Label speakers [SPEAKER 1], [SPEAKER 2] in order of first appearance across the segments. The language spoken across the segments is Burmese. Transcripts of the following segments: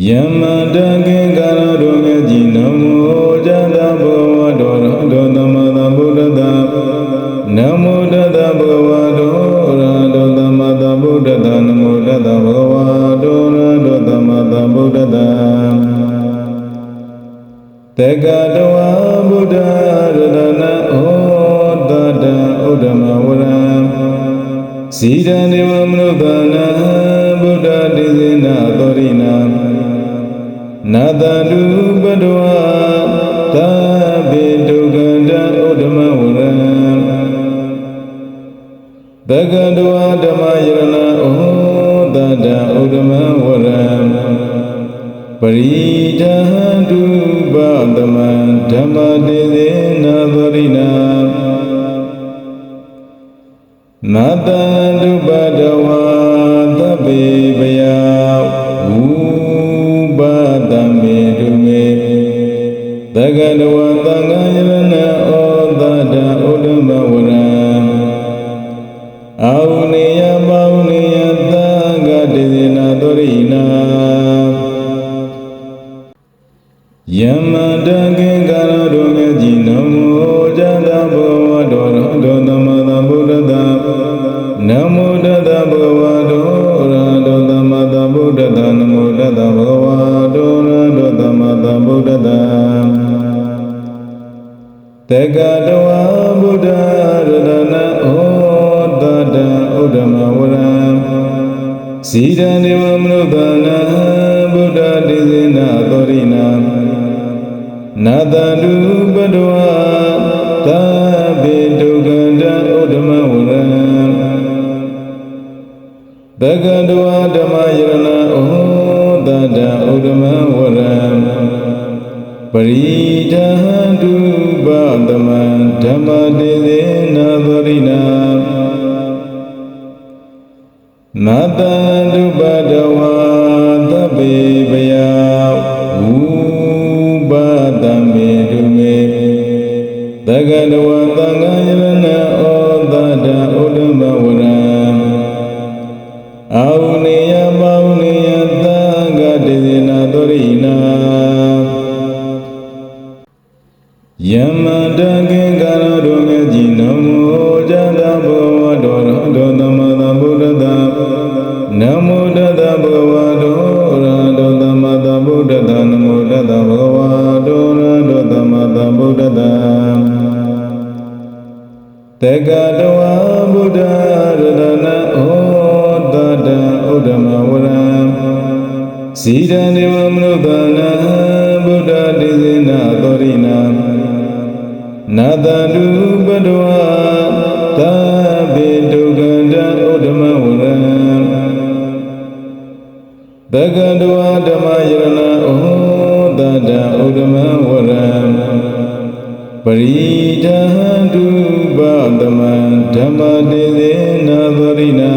[SPEAKER 1] ယမတကေကာရတော်မြတ်ကြီးနမောဇတဘောဝတော်ရတော်သမသဗုဒ္ဓတာနမောတတဘောဝတော်ရတော်သမသဗုဒ္ဓတာနမောတတဘောဝတော်ရတော်သမသဗုဒ္ဓတာတက္ကတဝဗုဒ္ဓရတနာဩတတဥဒ္ဓမဝရံစီရံဒေဝမနုဿာနာဗုဒ္ဓတိစေနာသောရိနာ နာတတုပတဝသဗေတုကန္တဥဒ္ဓမဝရံသက္ကတဝဓမ္မယရဏဩတတဥဒ္ဓမဝရံပရိဒဟံတုပသမံဓမ္မတိစေနာသောရိနာနာတံဒုပတဝါ ယမတကေကာရတော်မြတ်ကြီးနမောဇတဘောဝတော်ရတော်သမသဗုဒ္ဓတာနမောတတဘောဝတော်ရတော်သမသဗုဒ္ဓတာနမောတတဘောဝတော်ရတော်သမသဗုဒ္ဓတာတက္ကတဝဗုဒ္ဓရတနာဩတတဥဒ္ဓမဝရံစီရံဒေဝမနုဿာနာဗုဒ္ဓတိစေနာသောရိနာ နာတတုပတဝသဗေတုကန္တဥဒ္ဓမဝရံသက္ကတဝဓမ္မယရဏဩတတဥဒ္ဓမဝရံပရိဒဟံတုပသမံဓမ္မတိစေနာသောရိနာနာတံတုပတဝါ ယမတကေကာရတော်မြတ်ကြီးနမောဇတဘောဝတော်ရတော်သမသဗုဒ္ဓတာနမောတတဘောဝတော်ရတော်သမသဗုဒ္ဓတာနမောတတဘောဝတော်ရတော်သမသဗုဒ္ဓတာတက္ကတဝဗုဒ္ဓရတနာဩတတဥဒ္ဓမဝရံစီရံဒေဝမနုဿာနာ နာတတုပတဝသဗေတုကန္တဥဒ္ဓမဝရံသက္ကတဝဓမ္မယရဏဩတတဥဒ္ဓမဝရံပရိဒဟံတုပသမံဓမ္မတိစေနာသောရိနာ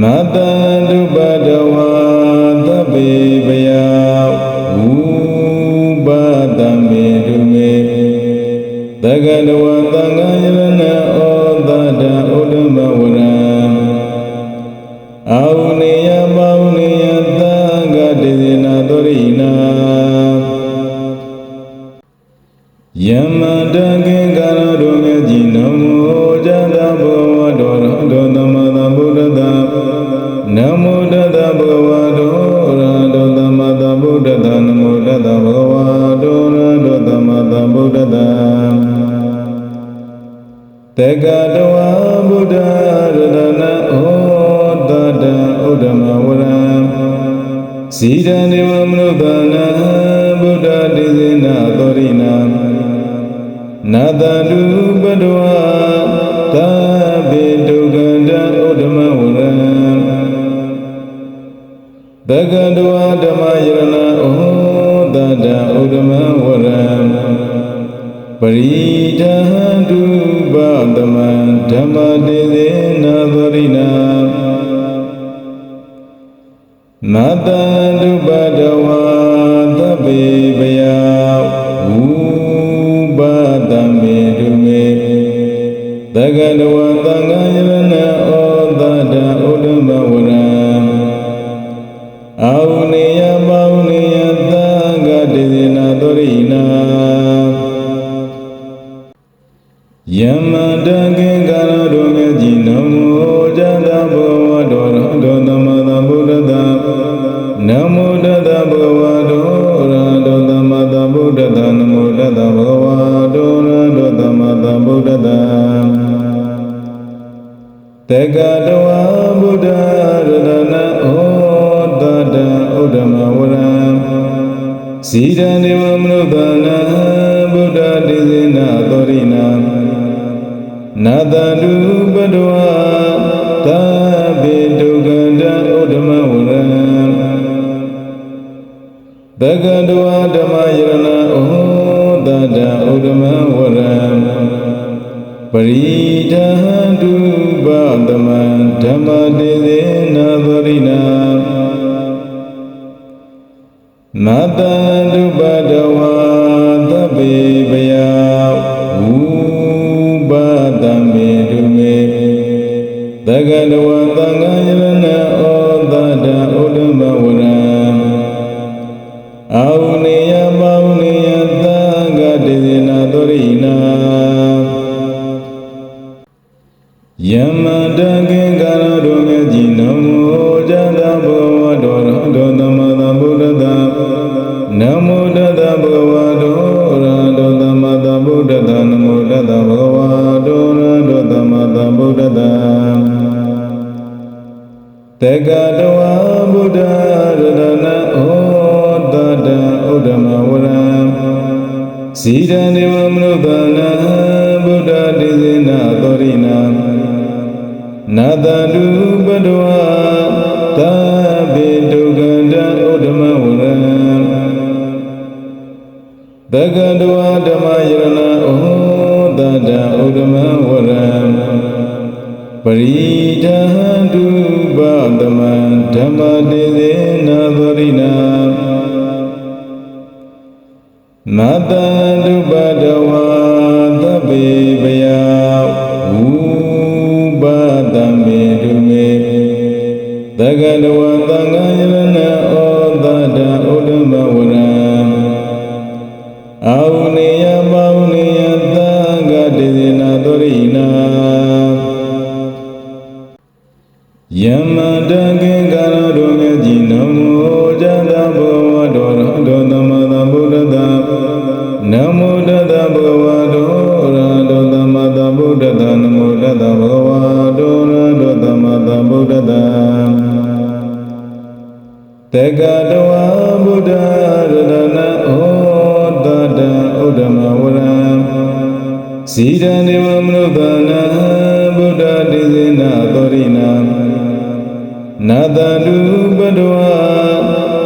[SPEAKER 1] နာတံတုပတ ယမတကေကာရတော်မြတ်ကြီးနမောဇတဘောဝတော်ရတော်သမသဗုဒ္ဓတာနမောတတဘောဝတော်ရတော်သမသဗုဒ္ဓတာနမောတတဘောဝတော်ရတော်သမသဗုဒ္ဓတာတက္ကတဝဗုဒ္ဓရတနာဩတတဥဒ္ဓမဝရံစီရံဒေဝမနုဿာနာ နာတတုပတဝါသဗေတုကန္တဥဒ္ဓမဝရံသက္ကတဝဓမ္မယရဏဩတတဥဒ္ဓမဝရံပရိဒဟံတုပသမံဓမ္မတိစေနာသောရိနာနာတံတုပ ဂရဝသံဃာယရဏဩသတ္တဥဒ္ဓမဝရံအာဟုနေယပါဟုနေယသံဃာတေဇနာသောရိနာယမတကေကာရ ဏေဝမနုဿာနာဗုဒ္ဓတိစေနာသောရိနာနာတတုပတဝသဗ္ဗေဒုက္ခန္တဥဒ္ဓမဝရံသက္ကတဝဓမ္မယရဏဩတတဥဒ္ဓမဝရံပရိ သကတဝသံဃာယရဏဩသတဥဒ္ဓမဝရံအာဟုနေယပါဟုနေယသံဃတိစေနာသောရိနာယမတကေကာရ ဇီရဏေဝမနုဿာနာဗုဒ္ဓတိစေနာသောရိနာနာတတုပတဝသဗ္ဗေဒုက္ခန္တဥဒ္ဓမဝရံသက္ကတဝဓမ္မယရဏ သက ဇီရဏေဝမနုဿာနာဗုဒ္ဓတိစေနာသောရိနာနာတတုပတဝ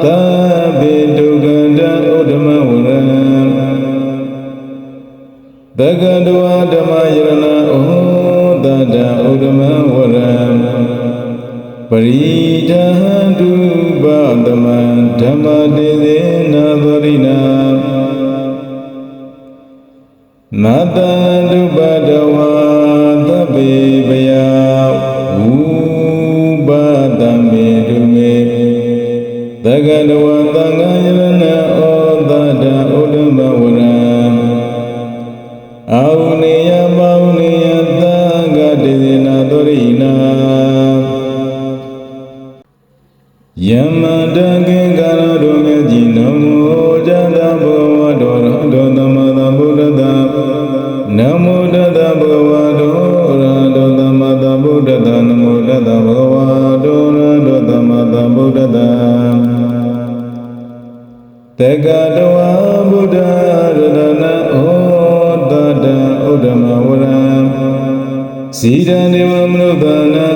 [SPEAKER 1] သဗ္ဗေဒုက္ခန္တဥဒ္ဓမဝရံသက္ကတဝဓမ္မယရဏဩတတဥဒ္ဓမဝရံပရိဒဟတုပသမံဓမ္မတေသေနာသောရိနာမတံ ပတံမေတုမေသကတဝ ဇီရဏေဝမနုဿာနာ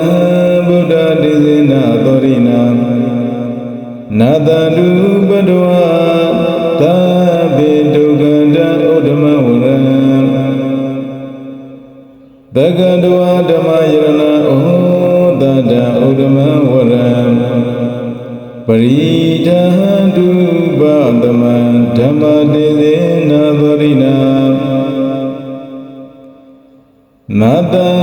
[SPEAKER 1] ဗုဒ္ဓတိစေနာသောရိနာနာတတုပတဝသဗ္ဗေဒုက္ခန္တဥဒ္ဓမဝရံသက္ကတဝဓမ္မယရဏဩတတဥဒ္ဓမဝရံပရိဒဟတုပသမံဓမ္မတေသေနာသောရိနာမတံ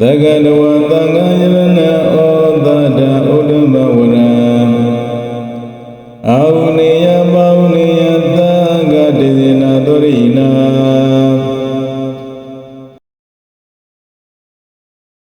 [SPEAKER 1] သ